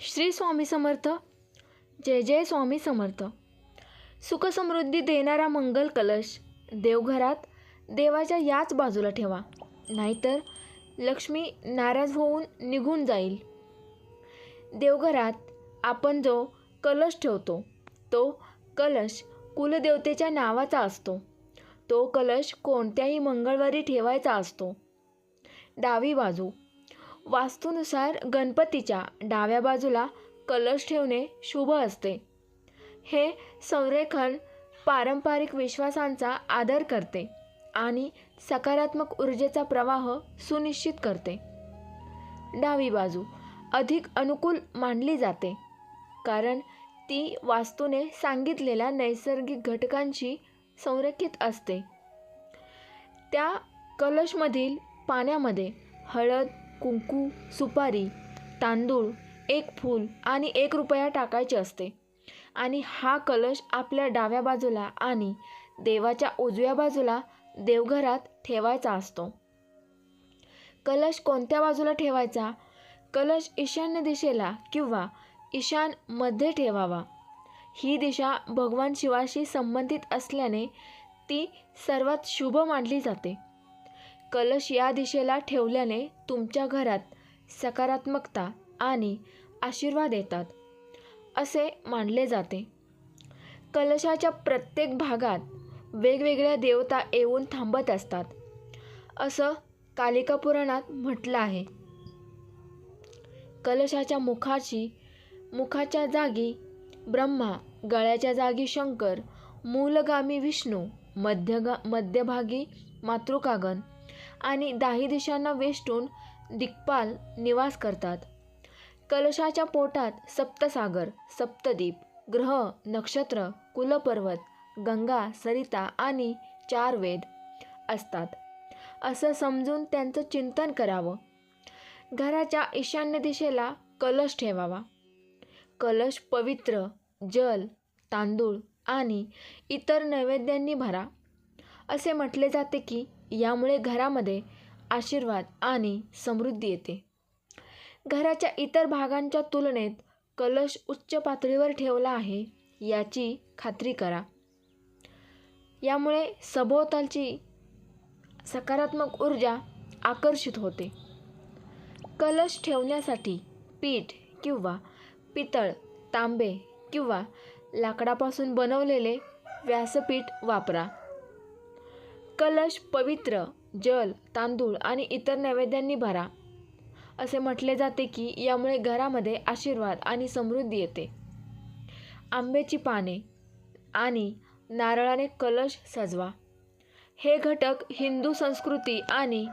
श्री स्वामी समर्थ. जय जय स्वामी समर्थ. सुखसमृद्धी देणारा मंगल कलश देवघरात देवाच्या याच बाजूला ठेवा. नाहीतर लक्ष्मी नाराज होऊन निघून जाईल. देवघरात आपण जो कलश ठेवतो तो कलश कुलदेवतेच्या नावाचा असतो. तो कलश कोणत्याही मंगळवारी ठेवायचा असतो. डावी बाजू वास्तूनुसार गणपतीच्या डाव्या बाजूला कलश ठेवणे शुभ असते. हे संरेखन पारंपरिक विश्वासांचा आदर करते आणि सकारात्मक ऊर्जेचा प्रवाह सुनिश्चित करते. डावी बाजू अधिक अनुकूल मानली जाते कारण ती वास्तूने सांगितलेल्या नैसर्गिक घटकांशी संरेखित असते. त्या कलशमधील पाण्यामध्ये हळद कुंकू सुपारी तांदूळ एक फूल आणि एक रुपया टाकायचे असते. आणि हा कलश आपल्या डाव्या बाजूला आणि देवाच्या उजव्या बाजूला देवघरात ठेवायचा असतो. कलश कोणत्या बाजूला ठेवायचा? कलश ईशान्य दिशेला किंवा ईशानमध्ये ठेवावा. ही दिशा भगवान शिवाशी संबंधित असल्याने ती सर्वात शुभ मानली जाते. कलश या दिशेला ठेवल्याने तुमच्या घरात सकारात्मकता आणि आशीर्वाद येतात असे मानले जाते. कलशाच्या प्रत्येक भागात वेगवेगळ्या देवता येऊन थांबत असतात असं कालिका पुराणात म्हटलं आहे. कलशाच्या मुखाची मुखाच्या जागी ब्रह्मा गळ्याच्या जागी शंकर मूलगामी विष्णू मध्यगा मध्यभागी मातृकागन आणि दाही दिशांना वेष्टून दिग्पाल निवास करतात. कलशाच्या पोटात सप्तसागर सप्तदीप ग्रह नक्षत्र कुलपर्वत गंगा सरिता आणि चार वेद असतात. असं समजून त्यांचं चिंतन करावं. घराच्या ईशान्य दिशेला कलश ठेवावा. कलश पवित्र जल तांदूळ आणि इतर नैवेद्यांनी भरा. असे म्हटले जाते की यामुळे घरामध्ये आशीर्वाद आणि समृद्धी येते. घराच्या इतर भागांच्या तुलनेत कलश उच्च पातळीवर ठेवला आहे याची खात्री करा. यामुळे सभोवतालची सकारात्मक ऊर्जा आकर्षित होते. कलश ठेवण्यासाठी पीठ किंवा पितळ तांबे किंवा लाकडापासून बनवलेले व्यासपीठ वापरा. कलश पवित्र जल तांदूळ आणि इतर नैवेद्यांनी भरा. असे म्हटले जाते की यामुळे घरामध्ये आशीर्वाद आणि समृद्धी येते. आंब्याची पाने आणि नारळाने कलश सजवा. हे घटक हिंदू संस्कृती आणि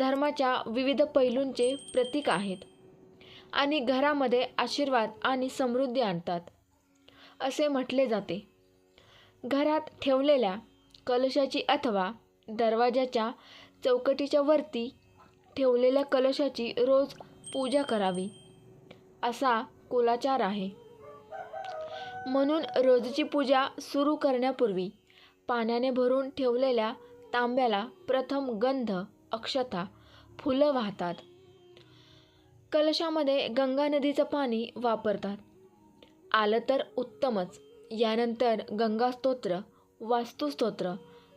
धर्माच्या विविध पैलूंचे प्रतीक आहेत आणि घरामध्ये आशीर्वाद आणि समृद्धी आणतात. असे म्हटले जाते. घरात ठेवलेल्या कलशाची अथवा दरवाजाच्या चौकटीच्या वरती ठेवलेल्या कलशाची रोज पूजा करावी असा कुलाचार आहे. म्हणून रोजची पूजा सुरू करण्यापूर्वी पाण्याने भरून ठेवलेल्या तांब्याला प्रथम गंध अक्षता फुलं वाहतात. कलशामध्ये गंगा नदीचं पाणी वापरतात. आलं तर उत्तमच यानंतर गंगा स्तोत्र वास्तुस्तोत्र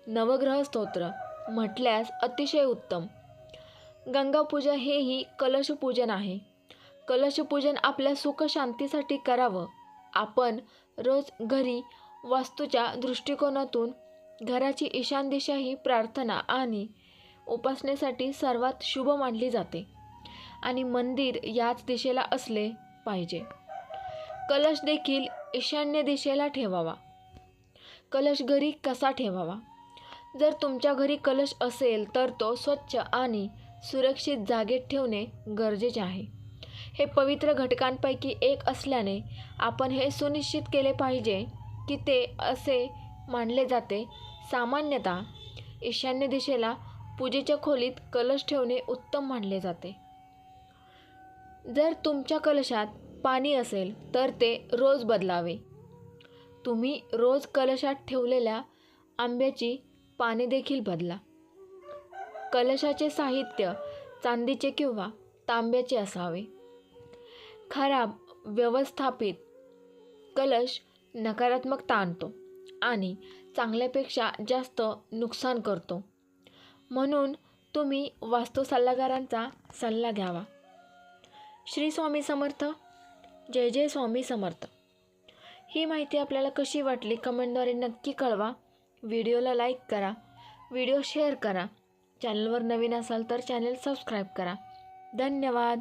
नवग्रह स्तोत्र म्हटल्यास अतिशय उत्तम. गंगापूजा हेही कलशपूजन आहे. कलशपूजन आपल्या सुखशांतीसाठी करावं. आपण रोज घरी वास्तूच्या दृष्टिकोनातून घराची ईशान दिशा ही प्रार्थना आणि उपासनेसाठी सर्वात शुभ मानली जाते आणि मंदिर याच दिशेला असले पाहिजे. कलश देखील ईशान्य दिशेला ठेवावा. कलश घरी कसा ठेवावा? जर तुमच्या घरी कलश असेल तर तो स्वच्छ आणि सुरक्षित जागेत ठेवणे गरजेचे आहे. हे पवित्र घटकांपैकी एक असल्याने आपण हे सुनिश्चित केले पाहिजे की ते असे मानले जाते. सामान्यतः ईशान्य दिशेला पूजेच्या खोलीत कलश ठेवणे उत्तम मानले जाते. जर तुमच्या कलशात पाणी असेल तर ते रोज बदलावे. तुम्ही रोज कलशात ठेवलेल्या आंब्याची पाने देखील बदला. कलशाचे साहित्य चांदीचे किंवा तांब्याचे असावे. खराब व्यवस्थापित कलश नकारात्मकता आणतो आणि चांगल्यापेक्षा जास्त नुकसान करतो. म्हणून तुम्ही वास्तू सल्लागारांचा सल्ला घ्यावा. श्री स्वामी समर्थ. जय जय स्वामी समर्थ. ही माहिती आपल्याला कशी वाटली कमेंटद्वारे नक्की कळवा. व्हिडिओला लाईक करा. व्हिडिओ शेअर करा. चॅनलवर नवीन असाल तर चॅनल सबस्क्राईब करा. धन्यवाद.